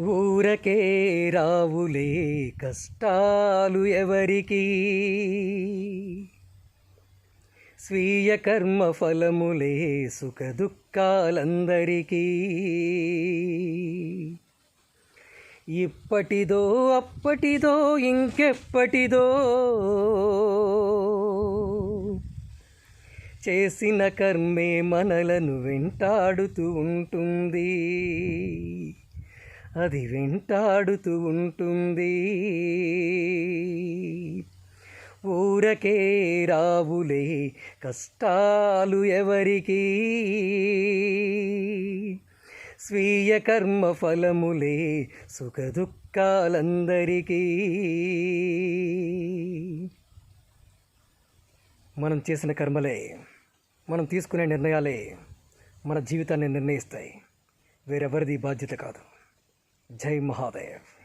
ఊరకే రావులే కష్టాలు ఎవరికి? స్వీయ కర్మ ఫలములే సుఖ దుఃఖాలందరికీ. ఇప్పటిదో అప్పటిదో ఇంకెప్పటిదో చేసిన కర్మే మనలను వెంటాడుతూ ఉంటుంది. అది వెంటాడుతూ ఉంటుంది. ఊరకే రావులే కష్టాలు ఎవరికి? స్వీయ కర్మ ఫలములే సుఖ దుఃఖాలందరికీ మనం చేసిన కర్మలే మనం తీసుకునే నిర్ణయాలే మన జీవితాన్ని నిర్ణయిస్తాయి. వేరెవరిది బాధ్యత కాదు. Jai Mahadev.